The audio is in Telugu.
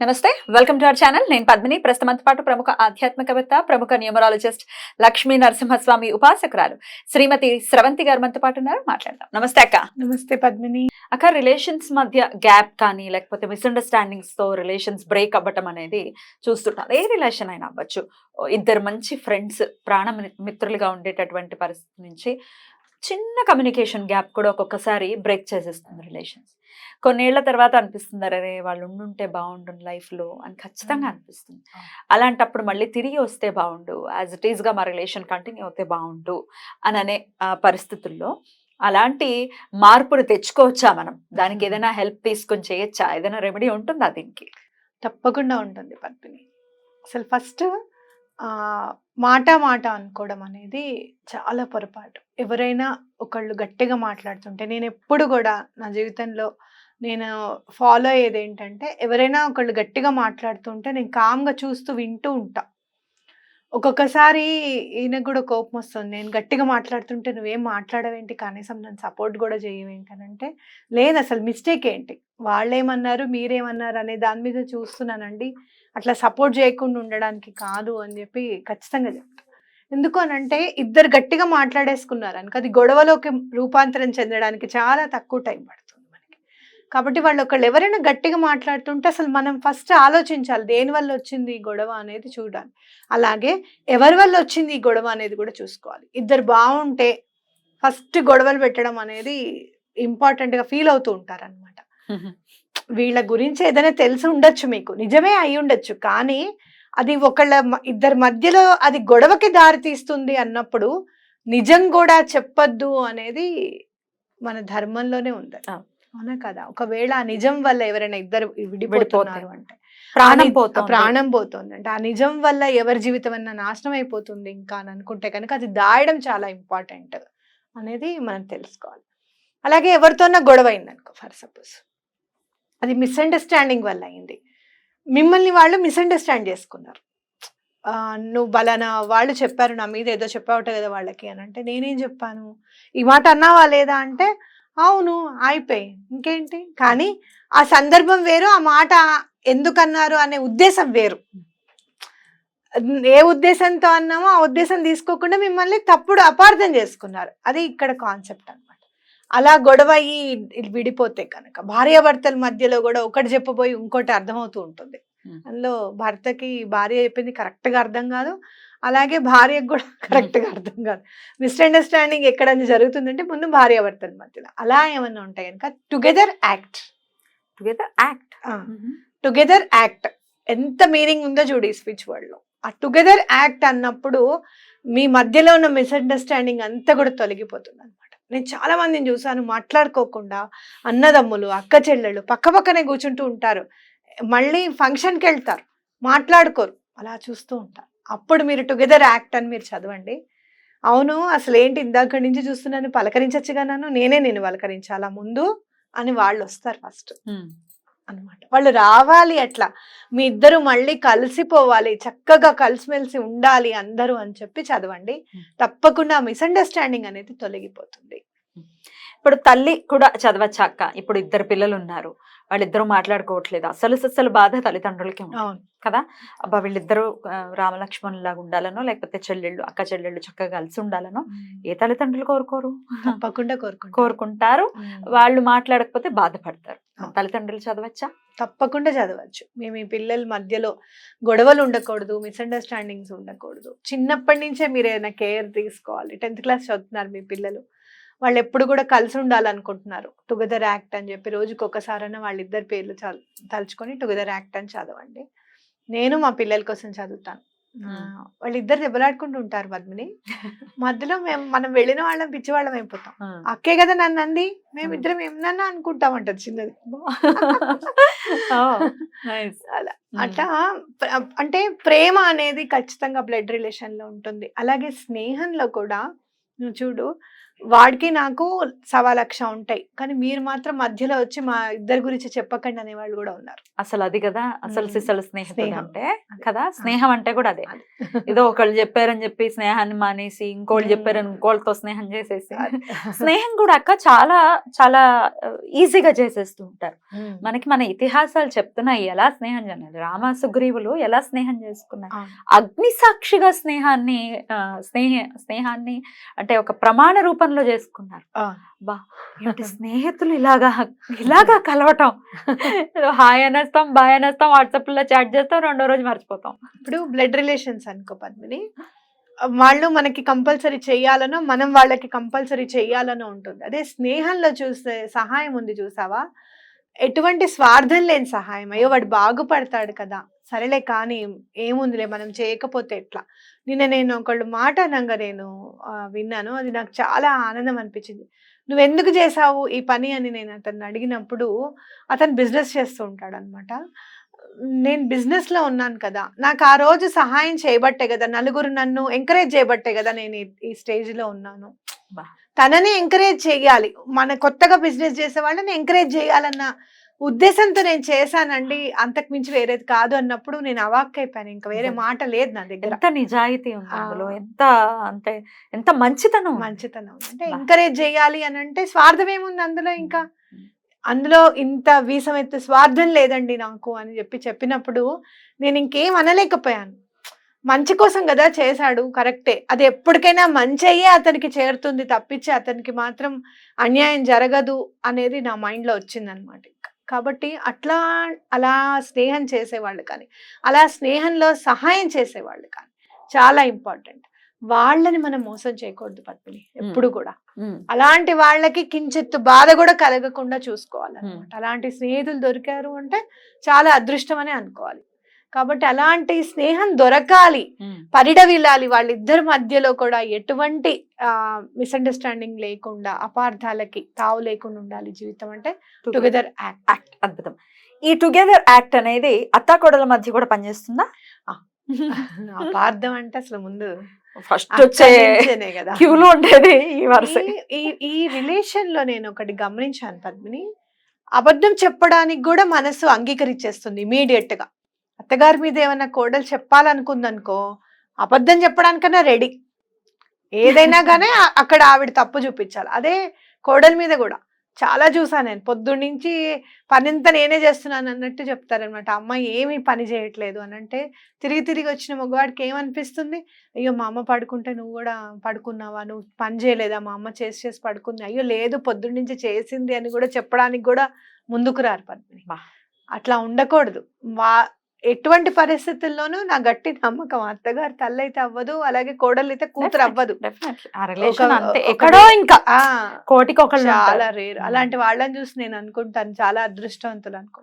నమస్తే వెల్కమ్ టు అవర్ ఛానల్. నేను పద్మిని. ప్రస్తుతంతో పాటు ప్రముఖ ఆధ్యాత్మికవేత్త ప్రముఖ న్యూమరాలజిస్ట్ లక్ష్మీ నరసింహస్వామి ఉపాసకురాలు శ్రీమతి స్రవంతి గారు మనతో పాటు ఉన్నారు. మాట్లాడదాం. నమస్తే అక్క. నమస్తే పద్మిని. అక్క రిలేషన్స్ మధ్య గ్యాప్ కానీ లేకపోతే మిస్అండర్స్టాండింగ్స్తో రిలేషన్స్ బ్రేక్ అవ్వటం అనేది చూస్తుంటాం. ఏ రిలేషన్ అయినా అవ్వచ్చు. ఇద్దరు మంచి ఫ్రెండ్స్ ప్రాణ మిత్రులుగా ఉండేటటువంటి పరిస్థితి నుంచి చిన్న కమ్యూనికేషన్ గ్యాప్ కూడా ఒక్కొక్కసారి బ్రేక్ చేసేస్తుంది రిలేషన్స్. కొన్నేళ్ళ తర్వాత అనిపిస్తుంది అరే వాళ్ళు ఉండుంటే బాగుండు life లో అని ఖచ్చితంగా. అనిపిస్తుంది. అలాంటప్పుడు మళ్ళీ తిరిగి వస్తే బాగుండు యాజ్ ఇట్ ఈస్గా మా రిలేషన్ కంటిన్యూ అవుతే బాగుండు అని అనే పరిస్థితుల్లో అలాంటి మార్పులు తెచ్చుకోవచ్చా మనం? దానికి. ఏదైనా హెల్ప్ తీసుకొని చేయొచ్చా? ఏదైనా రెమెడీ ఉంటుందా దీనికి? తప్పకుండా ఉంటుంది పద్మిని. అసలు ఫస్ట్ మాట మాట అనుకోవడం అనేది చాలా పొరపాటు. ఎవరైనా ఒకళ్ళు గట్టిగా మాట్లాడుతుంటే నేను ఎప్పుడు కూడా నా జీవితంలో నేను ఫాలో అయ్యేది ఏంటంటే ఎవరైనా ఒకళ్ళు గట్టిగా మాట్లాడుతుంటే నేను కామ్గా చూస్తూ వింటూ ఉంటా. ఒక్కొక్కసారి ఈయనకు కూడా కోపం వస్తుంది. నేను గట్టిగా మాట్లాడుతుంటే నువ్వేం మాట్లాడవేంటి? కనీసం నన్ను సపోర్ట్ కూడా చేయవేంటి అని అంటే లేదు అసలు మిస్టేక్ ఏంటి? వాళ్ళేమన్నారు? మీరేమన్నారు? అనే దాని మీద చూస్తున్నానండి. అట్లా సపోర్ట్ చేయకుండా ఉండడానికి కాదు అని చెప్పి ఖచ్చితంగా చెప్తాను ఎందుకు అని అంటే ఇద్దరు గట్టిగా మాట్లాడేసుకున్నారు అనుకో అది గొడవలోకి రూపాంతరం చెందడానికి చాలా తక్కువ టైం పడుతుంది. కాబట్టి వాళ్ళు ఒకళ్ళు ఎవరైనా గట్టిగా మాట్లాడుతుంటే అసలు మనం ఫస్ట్ ఆలోచించాలి దేని వల్ల వచ్చింది ఈ గొడవ అనేది చూడాలి. అలాగే ఎవరి వల్ల వచ్చింది ఈ గొడవ అనేది కూడా చూసుకోవాలి. ఇద్దరు బాగుంటే ఫస్ట్ గొడవలు పెట్టడం అనేది ఇంపార్టెంట్గా ఫీల్ అవుతూ ఉంటారన్నమాట. వీళ్ళ గురించి ఏదైనా తెలిసి ఉండొచ్చు మీకు. నిజమే అయి ఉండొచ్చు. కానీ అది ఒకళ్ళ ఇద్దరి మధ్యలో అది గొడవకి దారి తీస్తుంది అన్నప్పుడు నిజం కూడా చెప్పొద్దు అనేది మన ధర్మంలోనే ఉంది. అవునా కదా? ఒకవేళ ఆ నిజం వల్ల ఎవరైనా ఇద్దరు విడిపోతున్నారు అంటే ప్రాణం పోతుంది. ప్రాణం పోతుంది. అంటే ఆ నిజం వల్ల ఎవరి జీవితం అన్న నాశనం అయిపోతుంది ఇంకా అని అనుకుంటే కనుక అది దాయడం చాలా ఇంపార్టెంట్ అనేది మనం తెలుసుకోవాలి. అలాగే ఎవరితోన్నా గొడవ అయింది అనుకో ఫర్ సపోజ్. అది మిస్అండర్స్టాండింగ్ వల్ల అయింది. మిమ్మల్ని వాళ్ళు మిస్అండర్స్టాండ్ చేసుకున్నారు. నువ్వు బలానా వాళ్ళు చెప్పారు నా మీద ఏదో చెప్పావట కదా వాళ్ళకి అని అంటే నేనేం చెప్పాను? ఈ మాట అన్నావా లేదా అంటే అవును అయిపోయి ఇంకేంటి? కానీ ఆ సందర్భం వేరు ఆ మాట ఎందుకన్నారు అనే ఉద్దేశం వేరు. ఏ ఉద్దేశంతో అన్నామో ఆ ఉద్దేశం తీసుకోకుండా మిమ్మల్ని తప్పుడు అపార్థం చేసుకున్నారు. అది ఇక్కడ కాన్సెప్ట్ అనమాట అలా గొడవ అయ్యి విడిపోతే కనుక భార్యాభర్తల మధ్యలో కూడా ఒకటి చెప్పబోయి ఇంకోటి అర్థమవుతూ ఉంటుంది. అందులో భర్తకి భార్య చెప్పింది correct గా అర్థం కాదు. అలాగే భార్యకు కూడా correct గా అర్థం కాదు. మిస్అండర్స్టాండింగ్ ఎక్కడైనా జరుగుతుందంటే ముందు భార్యాభర్తల మధ్యలో. అలా ఏమన్నా ఉంటాయి కనుక? Together act. Together act. Together act. ఎంత మీనింగ్ ఉందో చూడు ఈ స్విచ్లో ఆ టుగెదర్ యాక్ట్ అన్నప్పుడు మీ మధ్యలో ఉన్న మిస్అండర్స్టాండింగ్ అంతా కూడా తొలగిపోతుంది అనమాట నేను చాలా మందిని చూసాను మాట్లాడుకోకుండా అన్నదమ్ములు అక్క చెల్లెళ్ళు పక్క పక్కనే కూర్చుంటూ ఉంటారు. మళ్ళీ ఫంక్షన్కి వెళ్తారు మాట్లాడుకోరు. అలా చూస్తూ ఉంటారు. అప్పుడు మీరు టుగెదర్ యాక్ట్ అని మీరు చదవండి. అవును అసలు ఏంటి ఇందాక నుంచి చూస్తున్నాను పలకరించచ్చుగా నన్ను నేనే నేను పలకరించాలా ముందు అని వాళ్ళు వస్తారు ఫస్ట్. అన్నమాట. వాళ్ళు రావాలి అట్లా. మీ ఇద్దరు మళ్ళీ కలిసిపోవాలి చక్కగా కలిసిమెలిసి ఉండాలి అందరూ అని చెప్పి చదవండి. తప్పకుండా మిస్అండర్స్టాండింగ్ అనేది తొలగిపోతుంది. ఇప్పుడు తల్లి కూడా చదవచ్చా అక్క ఇప్పుడు ఇద్దరు పిల్లలు ఉన్నారు వాళ్ళిద్దరూ మాట్లాడుకోవట్లేదు. అసలు అసలు బాధ తల్లిదండ్రులకి కదా? అబ్బా వీళ్ళిద్దరూ ఆ, రామలక్ష్మణులాగా ఉండాలనో లేకపోతే చెల్లెళ్ళు అక్క చెల్లెళ్ళు చక్కగా కలిసి ఉండాలనో ఏ తల్లిదండ్రులు కోరుకోరు? తప్పకుండా కోరుకుంటారు. కోరుకుంటారు. వాళ్ళు మాట్లాడకపోతే బాధపడతారు. తల్లిదండ్రులు చదవచ్చా? తప్పకుండా చదవచ్చు. మేము ఈ పిల్లల మధ్యలో గొడవలు ఉండకూడదు మిస్అండర్స్టాండింగ్స్ ఉండకూడదు. చిన్నప్పటి నుంచే మీరు ఏదైనా కేర్ తీసుకోవాలి. టెన్త్ క్లాస్ చదువుతున్నారు మీ పిల్లలు. వాళ్ళు ఎప్పుడు కూడా కలిసి ఉండాలనుకుంటున్నారు. టుగెదర్ యాక్ట్ అని చెప్పి రోజుకి ఒకసారైనా వాళ్ళిద్దరి పేర్లు తలుచుకొని టుగెదర్ యాక్ట్ అని చదవండి. నేను మా పిల్లల కోసం చదువుతాను. వాళ్ళిద్దరు దెబ్బలాడుకుంటూ ఉంటారు పద్మిని. మధ్యలో మేము మనం వెళ్ళిన వాళ్ళం పిచ్చి వాళ్ళం అయిపోతాం అక్కే కదా నన్ను అంది మేమిద్దరం ఏమన్నా అనుకుంటామంటది చిన్నది. అలా. అట్లా అంటే ప్రేమ అనేది ఖచ్చితంగా బ్లడ్ రిలేషన్లో ఉంటుంది. అలాగే స్నేహంలో కూడా నువ్వు చూడు వాడికి నాకు సవా లక్ష ఉంటాయి కానీ మీరు మాత్రం మధ్యలో వచ్చి మా ఇద్దరి గురించి చెప్పకండి అనే వాళ్ళు కూడా ఉన్నారు అసలు అది కదా అసలు. సిసలు స్నేహితుడు స్నేహం. అంటే. కదా స్నేహం అంటే కూడా అదే ఏదో ఒకళ్ళు చెప్పారని చెప్పి స్నేహాన్ని మానేసి ఇంకోళ్ళు. చెప్పారని ఇంకోళ్ళతో స్నేహం చేసేసి. స్నేహం కూడా అక్క చాలా చాలా ఈజీగా చేసేస్తూ ఉంటారు. మనకి మన ఇతిహాసాలు చెప్తున్నాయి ఎలా స్నేహం చేయాలి రామ సుగ్రీవులు ఎలా స్నేహం చేసుకున్నారు. అగ్ని సాక్షిగా స్నేహాన్ని స్నేహ స్నేహాన్ని అంటే ఒక ప్రమాణ రూపంలో చేసుకున్నారు. బా ఏమిటి స్నేహితులు ఇలాగా ఇలాగా కలవటం? హాయ్ అనేస్తాం బాయ్ అనేస్తాం వాట్సాప్లో చాట్ చేస్తాం రెండో రోజు మర్చిపోతాం. ఇప్పుడు బ్లడ్ రిలేషన్స్ అనుకో పద్మిని. వాళ్ళు మనకి కంపల్సరీ చెయ్యాలనో మనం వాళ్ళకి కంపల్సరీ చెయ్యాలనో ఉంటుంది. అదే స్నేహంలో చూస్తే సహాయం ఉంది చూసావా? ఎటువంటి స్వార్థం లేని సహాయం. అయ్యో వాడు బాగుపడతాడు కదా. సరేలే కానీ ఏముందిలే మనం చేయకపోతే ఎట్లా? నిన్న నేను ఒకళ్ళు మాట అనగా నేను విన్నాను. అది నాకు చాలా ఆనందం అనిపించింది. నువ్వు ఎందుకు చేసావు ఈ పని అని నేను అతన్ని అడిగినప్పుడు అతను బిజినెస్ చేస్తూ ఉంటాడు అనమాట నేను బిజినెస్లో ఉన్నాను కదా. నాకు ఆ రోజు సహాయం చేయబట్టే కదా. నలుగురు నన్ను ఎంకరేజ్ చేయబట్టే కదా నేను ఈ- ఈ స్టేజ్లో ఉన్నాను. బా. తనని ఎంకరేజ్ చేయాలి. మన కొత్తగా బిజినెస్ చేసే వాళ్ళని ఎంకరేజ్ చేయాలన్న ఉద్దేశంతో నేను చేశానండి. అంతకు మించి వేరేది కాదు అన్నప్పుడు నేను అవాక్ అయిపోయాను. ఇంకా వేరే. మాట లేదు నా దగ్గర. ఎంత నిజాయితీ ఉంది. అందులో? ఎంత అంటే ఎంత మంచితనం. మంచితనం అంటే. ఎంకరేజ్ చేయాలి అని అంటే స్వార్థం ఏముంది అందులో ఇంకా? అందులో ఇంత వీసమెత్తు స్వార్థం లేదండి నాకు అని చెప్పి చెప్పినప్పుడు నేను ఇంకేం అనలేకపోయాను. మంచి కోసం కదా చేశాడు కరెక్టే. అది ఎప్పటికైనా మంచి అయ్యే అతనికి చేరుతుంది తప్పించి అతనికి మాత్రం అన్యాయం జరగదు అనేది నా మైండ్లో వచ్చిందనమాట కాబట్టి అట్లా అలా స్నేహం చేసేవాళ్ళు కానీ అలా స్నేహంలో సహాయం చేసేవాళ్ళు కానీ చాలా ఇంపార్టెంట్. వాళ్ళని మనం మోసం చేయకూడదు పద్మిని ఎప్పుడు కూడా. అలాంటి వాళ్ళకి కించిత్తు బాధ కూడా కలగకుండా చూసుకోవాలన్నమాట. అలాంటి స్నేహితులు దొరికారు అంటే చాలా అదృష్టం అనే అనుకోవాలి. కాబట్టి అలాంటి స్నేహం దొరకాలి. పరిడవిల్లాలి వాళ్ళిద్దరి మధ్యలో కూడా ఎటువంటి మిస్అండర్స్టాండింగ్ లేకుండా అపార్థాలకి తావు లేకుండా ఉండాలి జీవితం అంటే టుగెదర్ యాక్ట్ అద్భుతం. ఈ టుగెదర్ యాక్ట్ అనేది అత్తాకోడల మధ్య కూడా పనిచేస్తుందా? అపార్థం అంటే అసలు ముందు ఫస్ట్ వచ్చే కదా. క్యూలో ఉండేది ఈ వరుస. ఈ రిలేషన్లో నేను ఒకటి గమనించాను పద్మిని. అబద్ధం చెప్పడానికి కూడా మనసు అంగీకరించేస్తుంది ఇమీడియట్గా. అత్తగారి మీద ఏమైనా కోడలు చెప్పాలనుకుందనుకో అబద్ధం చెప్పడానికన్నా రెడీ. ఏదైనా కానీ అక్కడ ఆవిడ తప్పు చూపించాలి. అదే కోడల మీద కూడా. చాలా చూసాను నేను. పొద్దున్న నుంచి పనింతా నేనే చేస్తున్నాను అన్నట్టు చెప్తారనమాట అమ్మాయి ఏమీ పని చేయట్లేదు అని. అంటే తిరిగి తిరిగి వచ్చిన మగవాడికి ఏమనిపిస్తుంది? అయ్యో మా అమ్మ పడుకుంటే నువ్వు కూడా పడుకున్నావా? నువ్వు పని చేయలేదా? మా అమ్మ చేసి చేసి పడుకుంది. అయ్యో లేదు పొద్దున్న నుంచి చేసింది అని కూడా చెప్పడానికి కూడా ముందుకు రారు పద్మిని. అట్లా ఉండకూడదు. వా ఎటువంటి పరిస్థితుల్లోనూ నా గట్టి నమ్మకం అత్తగారు తల్లి అయితే అవ్వదు అలాగే కోడలు అయితే కూతురు అవ్వదు. ఒక- ఒక ఎక్కడో ఇంకా ఆ కోటికి ఒకళ్ళు చాలా. రేర్ అలాంటి వాళ్ళని చూసి నేను అనుకుంటాను చాలా అదృష్టవంతులు అనుకుంటాను.